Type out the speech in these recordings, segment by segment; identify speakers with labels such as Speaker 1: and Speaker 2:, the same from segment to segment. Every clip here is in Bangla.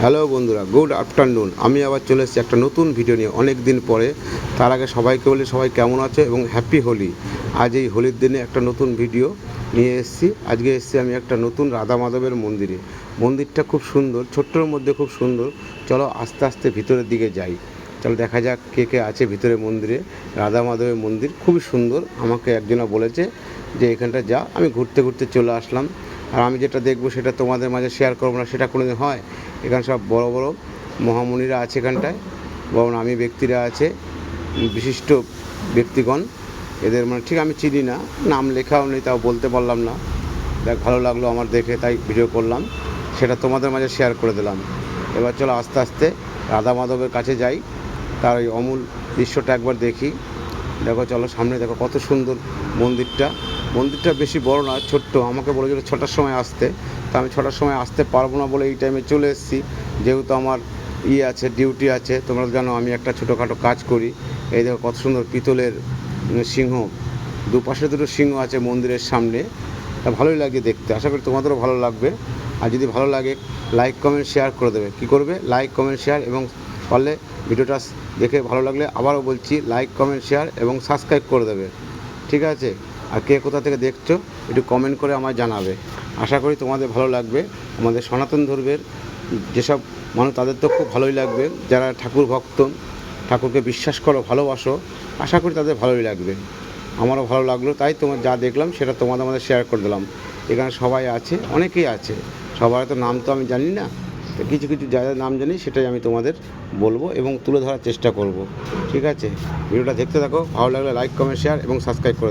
Speaker 1: হ্যালো বন্ধুরা, গুড আফটারনুন। আমি আবার চলে এসেছি একটা নতুন ভিডিও নিয়ে অনেক দিন পরে। তার আগে সবাইকে বলি, সবাই কেমন আছে এবং হ্যাপি হোলি। আজ এই হোলির দিনে একটা নতুন ভিডিও নিয়ে এসেছি। আজকে এসেছি আমি একটা নতুন রাধা মাধবের মন্দিরে। মন্দিরটা খুব সুন্দর, ছোট্টর মধ্যে খুব সুন্দর। চলো আস্তে আস্তে ভিতরের দিকে যাই। চলো দেখা যাক কে কে আছে ভিতরে মন্দিরে। রাধা মাধবের মন্দির খুবই সুন্দর। আমাকে একজনা বলেছে যে, এখানটা যা। আমি ঘুরতে ঘুরতে চলে আসলাম। আর আমি যেটা দেখব সেটা তোমাদের মাঝে শেয়ার করব না, সেটা কোনোদিন হয়? এখানে সব বড় বড় মহামুনিরা আছে এখানটায় বড় নামী ব্যক্তিরা আছে, বিশিষ্ট ব্যক্তিগণ। এদের মানে ঠিক আমি চিনি না, নাম লেখাও নেই, তাও বলতে পারলাম না। দেখ, ভালো লাগল আমার দেখে, তাই ভিডিও করলাম। সেটা তোমাদের মাঝে শেয়ার করে দিলাম। এবার চলো আস্তে আস্তে রাধা মাধবের কাছে যাই, তার ওই অমূল দৃশ্যটা একবার দেখি। দেখো, চলো সামনে দেখো কত সুন্দর মন্দিরটা। মন্দিরটা বেশি বড় না, ছোট্ট। আমাকে বলেছিল ছটার সময় আসতে। তা আমি ছটার সময় আসতে পারব না বলে এই টাইমে চলে এসেছি। যেহেতু আমার ইয়ে আছে ডিউটি আছে, তোমরা জানো আমি একটা ছোটোখাটো কাজ করি। এই দেখো কত সুন্দর পিতলের সিংহ। দুপাশে দুটো সিংহ আছে মন্দিরের সামনে। তা ভালোই লাগে দেখতে। আশা করি তোমাদেরও ভালো লাগবে। আর যদি ভালো লাগে লাইক কমেন্ট শেয়ার করে দেবে। কি করবে? লাইক কমেন্ট শেয়ার এবং পারলে ভিডিওটা দেখে ভালো লাগলে আবারও বলছি লাইক কমেন্ট শেয়ার এবং সাবস্ক্রাইব করে দেবে। ঠিক আছে? আর কে কোথা থেকে দেখছ, একটু কমেন্ট করে আমায় জানাবে। আশা করি তোমাদের ভালো লাগবে। আমাদের সনাতন ধর্মের যেসব মানুষ, তাদের তো খুব ভালোই লাগবে। যারা ঠাকুর ভক্ত, ঠাকুরকে বিশ্বাস করো, ভালোবাসো, আশা করি তাদের ভালোই লাগবে। আমারও ভালো লাগল, তাই তোমার যা দেখলাম, সেটা তোমাদের আমাদের শেয়ার করে দিলাম। এখানে সবাই আছে, অনেকেই আছে। সবার তো নাম তো আমি জানি না। তো কিছু কিছু যা যা নাম জানি সেটাই আমি তোমাদের বলব এবং তুলে ধরার চেষ্টা করব। ঠিক আছে? ভিডিওটা দেখতে থাকো, ভালো লাগলে লাইক কমেন্ট শেয়ার এবং সাবস্ক্রাইব করে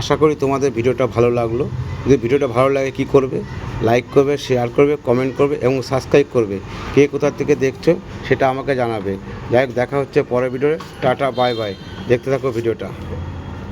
Speaker 1: আশা করি তোমাদের ভিডিওটা ভালো লাগল। যদি ভিডিওটা ভালো লাগে, কি করবে? লাইক করবে শেয়ার করবে কমেন্ট করবে এবং সাবস্ক্রাইব করবে। কে কোথা থেকে দেখছ, সেটা আমাকে জানাবে। যাই দেখা হচ্ছে পরের ভিডিওতে। টাটা বাই বাই দেখতে থাকো ভিডিওটা।